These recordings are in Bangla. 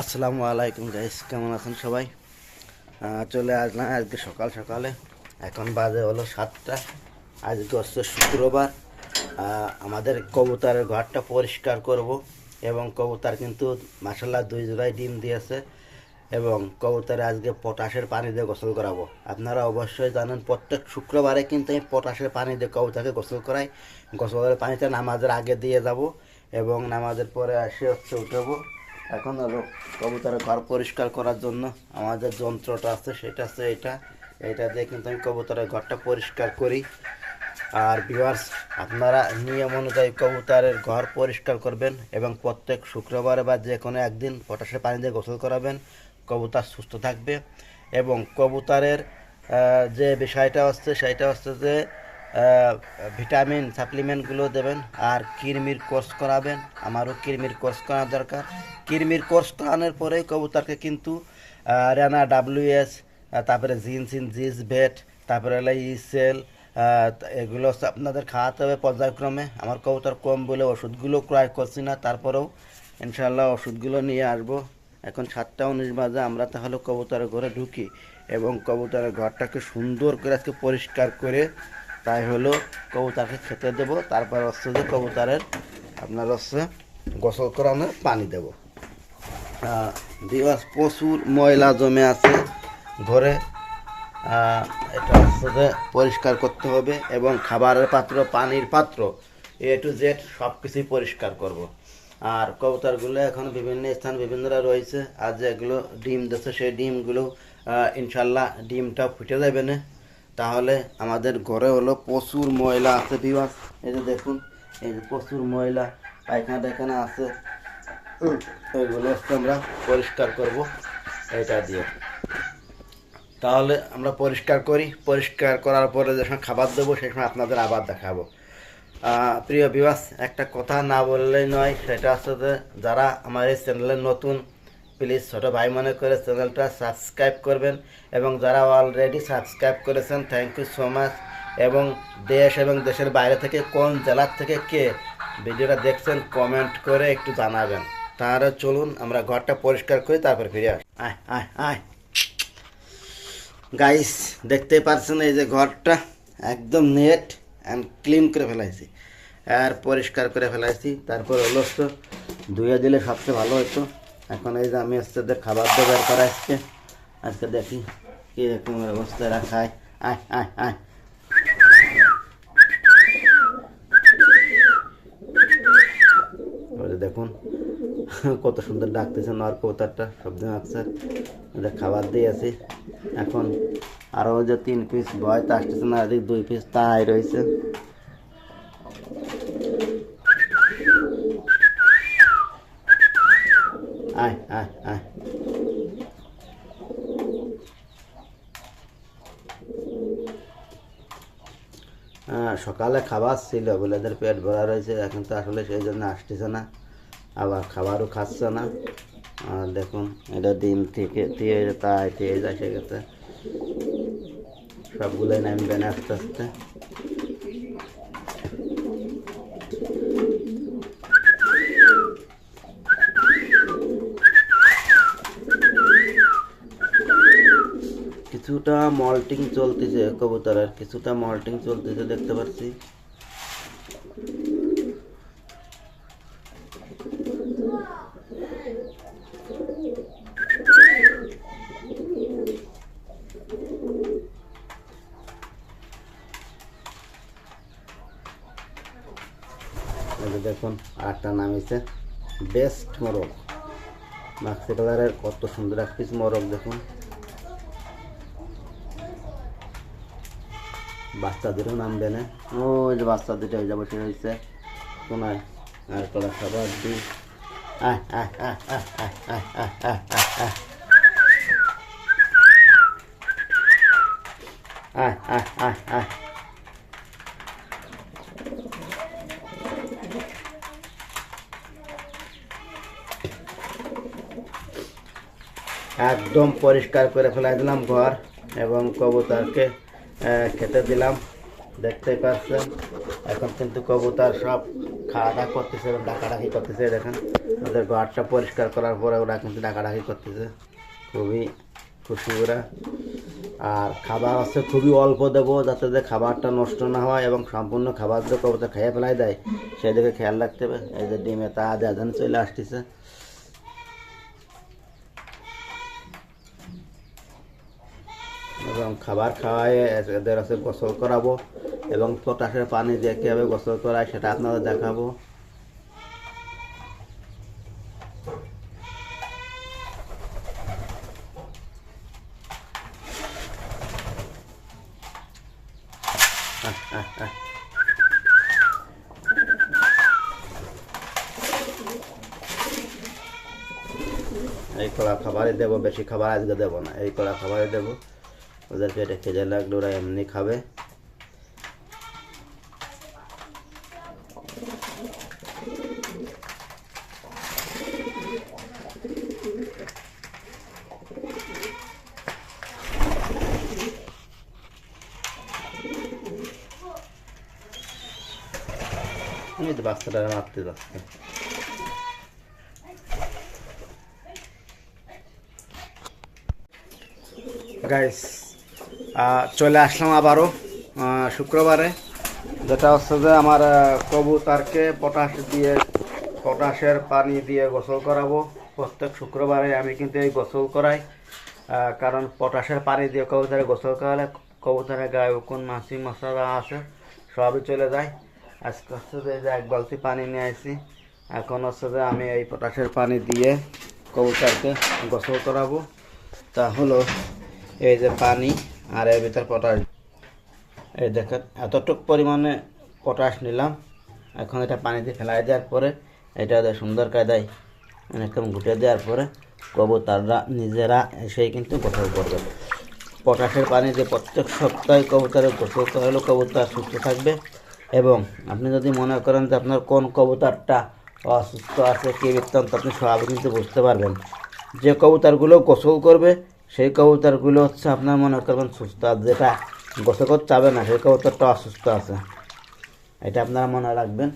আসসালামু আলাইকুম গাইস কেমন আছেন সবাই? চলে আসলাম আজকে সকাল সকালে। এখন বাজে হলো সাতটা। আজকে হচ্ছে শুক্রবার। আমাদের কবুতরের ঘরটা পরিষ্কার করব এবং কবুতর কিন্তু মাসাল্লাহ দুই জোড়ায় ডিম দিয়েছে এবং কবুতরে আজকে পটাশের পানি দিয়ে গোসল করাবো। আপনারা অবশ্যই জানেন, প্রত্যেক শুক্রবারে কিন্তু আমি পটাশের পানি দিয়ে কবুতরকে গোসল করাই। গোসলের পানিটা নামাজের আগে দিয়ে যাব এবং নামাজের পরে আসে হচ্ছে উঠবো। এখন হলো কবুতরের ঘর পরিষ্কার করার জন্য আমাদের যন্ত্রটা আছে, সেটা আছে এটা। এটা দিয়ে কিন্তু আমি কবুতরের ঘরটা পরিষ্কার করি। আর ভিউয়ার্স আপনারা নিয়ম অনুযায়ী কবুতরের ঘর পরিষ্কার করবেন এবং প্রত্যেক শুক্রবারে বা যে কোনো একদিন পটাশের পানি দিয়ে গোসল করাবেন। কবুতর সুস্থ থাকবে এবং কবুতরের যে বিষয়টা হচ্ছে, সেটা হচ্ছে যে ভিটামিন, সাপ্লিমেন্টগুলো দেবেন। আর কিরমির কোর্স করাবেন। আমারও কিরমির কোর্স করা দরকার। কিরমির কোর্স করানোর পরেই কবুতরকে কিন্তু রেনা ডাব্লিউএস তারপরে জিনসিন জিস ভেট, তারপরে হলো ইসেল এগুলো আপনাদের খাওয়াতে হবে পর্যায়ক্রমে। আমার কবুতর কম বলে ওষুধগুলো ক্রয় করছি না, তারপরেও ইনশাল্লাহ ওষুধগুলো নিয়ে আসব। এখন সাতটা উনিশ বাজে, আমরা তাহলে কবুতরের ঘরে ঢুকি এবং কবুতরের ঘরটাকে সুন্দর করে আজকে পরিষ্কার করে তাই হলো কবুতারকে খেতে দেব, তারপর হচ্ছে যে কবুতারের আপনার হচ্ছে গোসল করানোর পানি দেব দিবাস প্রচুর ময়লা জমে আছে ঘরে এটা হচ্ছে যে পরিষ্কার করতে হবে এবং খাবারের পাত্র, পানির পাত্র, এ টু জেড সব কিছুই পরিষ্কার করব। আর কবুতরগুলো এখন বিভিন্ন স্থান বিভিন্নরা রয়েছে, আর যেগুলো ডিম দিচ্ছে, সেই ডিমগুলো ইনশাল্লাহ ডিমটা ফুটে যাবে না তাহলে আমাদের ঘরে হলো প্রচুর ময়লা আছে বিবাস এই যে দেখুন এই যে প্রচুর ময়লা পায়খানা টায়খানা আছে। এগুলো হচ্ছে আমরা পরিষ্কার করব এটা দিয়ে। তাহলে আমরা পরিষ্কার করি। পরিষ্কার করার পরে যখন খাবার দেবো সেই সময় আপনাদের আবার দেখাবো। প্রিয় বিবাস একটা কথা না বললেই নয় সেটা হচ্ছে যে যারা আমার এই চ্যানেলে নতুন প্লিজ ছোটো ভাই মনে করে চ্যানেলটা সাবস্ক্রাইব করবেন এবং যারা অলরেডি সাবস্ক্রাইব করেছেন থ্যাংক ইউ সো মাচ এবং দেশ এবং দেশের বাইরে থেকে কোন জেলার থেকে কে ভিডিওটা দেখছেন কমেন্ট করে একটু জানাবেন। তাহলে চলুন আমরা ঘরটা পরিষ্কার করি তারপর ফিরে আসি। আয় আয় আয়। গাইস দেখতে পাচ্ছেন এই যে ঘরটা একদম নেট অ্যান্ড ক্লিন করে ফেলাইছি। আর পরিষ্কার করে ফেলাইছি। তারপর তো ধুয়ে দিলে সবচেয়ে ভালো হতো। এখন এই যে আমি হচ্ছে খাবার দিয়ে বের করা আজকে আজকে দেখি কীরকম অবস্থায় রাখায়। আয় আয় আয়। দেখুন, কত সুন্দর ডাকতেছে নর কবুতরটা শব্দ আসছে ওদের খাবার দিয়েছি এখন আরও যে তিন পিস বয়স আসতেছে না দুই পিস তাই রয়েছে। আয় সকালে খাবার ছিল বলে এদের পেট ভরা রয়েছে, এখন তো আসলে সেই জন্য আসতেছে না। আবার খাবারও খাচ্ছে না। আর দেখুন, এটা ডিম থেকে দিয়ে তাই দিয়ে যায় সেক্ষেত্রে সবগুলোই নামবে না আস্তে আস্তে। কিছুটা মল্টিং চলতেছে কবুতরের কিছুটা মল্টিং চলতেছে, দেখতে পাচ্ছি। দেখুন, আটটা নামিছে বেস্ট মোরগ। মাক্সি কালারের কত সুন্দর এক পিস মোরগ, দেখুন। বাচ্চাদেরও নামবে না ওই যে বাচ্চা দুটো হয়ে যাব বসে হয়েছে শোনায় আর কলা খাবার দি একদম পরিষ্কার করে ফেলাই দিলাম ঘর এবং কবুতরকে খেতে দিলাম। দেখতেই পাচ্ছেন, এখন কিন্তু কবুতর সব খাওয়া দাওয়া করতেছে এবং ডাকাডাকি করতেছে, দেখেন। ওদের ঘরটা পরিষ্কার করার পরে ওরা কিন্তু ডাকাডাকি করতেছে। খুবই খুশি ওরা। আর খাবার আছে, খুবই অল্প দেবো, যাতে যে খাবারটা নষ্ট না হয় এবং সম্পূর্ণ খাবার যে কবুতর খেয়ে ফেলাই দেয়, সেদিকে খেয়াল রাখতে হবে। এই যে ডিমে তা দেন চলে আসতেছে। এবং খাবার খাওয়াই এদের আছে গোসল করাবো এবং পটাশের পানি দিয়ে কীভাবে গোসল করায় সেটা আপনাদের দেখাবো। এই কড়া খাবারই দেবো, বেশি খাবার আজকে দেবো না, এই কড়া খাবারই দেবো। ওদের পেটে খেজে লাগলে ওরা এমনি খাবে। বাচ্চাটা মারতে যাচ্ছে। গাইস চলে আসলাম আবারও শুক্রবারে। যেটা হচ্ছে যে আমার কবুতরকে পটাশ দিয়ে, পটাশের পানি দিয়ে গোসল করাবো। প্রত্যেক শুক্রবারে আমি কিন্তু এই গোসল করাই। কারণ পটাশের পানি দিয়ে কবুতরে গোসল করালে কবুতরের গায়ে কোন মাছি, মশলা আছে, সবই চলে যায়। আজকে হচ্ছে যে এক বালতি পানি নিয়ে আসি এখন হচ্ছে যে আমি এই পটাশের পানি দিয়ে কবুতরকে গোসল করাবো। তা হলো এই যে পানি। আর এর ভিতর পটাশ এই দেখেন, এতটুক পরিমাণে পটাশ নিলাম। এখন এটা পানিতে ফেলাই দেওয়ার পরে, এটা সুন্দর কায়দায় একদম ঘুটে দেওয়ার পরে, কবুতররা নিজেরা এসেই কিন্তু গোসল করবে। পটাশের পানি দিয়ে প্রত্যেক সপ্তাহে কবুতরের গোসল করালে কবুতর সুস্থ থাকবে এবং আপনি যদি মনে করেন যে আপনার কোন কবুতরটা অসুস্থ আছে, কি বৃত্তান্ত, আপনি সবই কিন্তু বুঝতে পারবেন। যে কবুতরগুলো গোসল করবে সেই কবুতরগুলো হচ্ছে আপনার মনে করবেন সুস্থ যেটা গোসল করতে চাবে না, সেই কবুতরটা অসুস্থ আছে। এটা আপনারা মনে রাখবেন।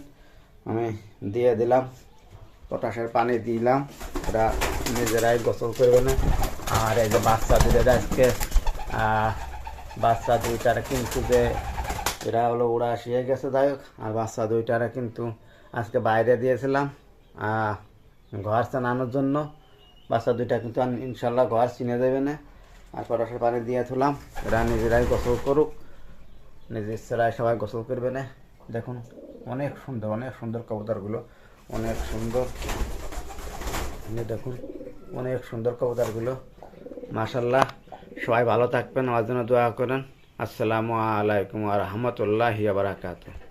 আমি দিয়ে দিলাম, পটাশের পানি দিলাম এটা নিজেরাই গোসল করবে না। আর এই যে বাচ্চা দুটো আজকে বাচ্চা দুইটারা কিন্তু যে এরা হলো ওরা শিয়ে গেছে, যাই হোক, আর বাচ্চা দুইটারা কিন্তু আজকে বাইরে দিয়েছিলাম ঘর চানানোর জন্য। বাচ্চা দুইটা কিন্তু ইনশাল্লাহ ঘর চিনে দেবে না। আর পটাশের পানি দিয়ে থুলাম। এরা নিজেরাই গোসল করুক। নিজের ইচ্ছারায় সবাই গোসল করবে না। দেখুন, অনেক সুন্দর অনেক সুন্দর কবুতরগুলো। অনেক সুন্দর। দেখুন, অনেক সুন্দর কবুতরগুলো। মাশাল্লাহ, সবাই ভালো থাকবেন, আমার জন্য দোয়া করেন। আসসালামু আলাইকুম আ রহমতুল্লাহ বারাকাতুহ।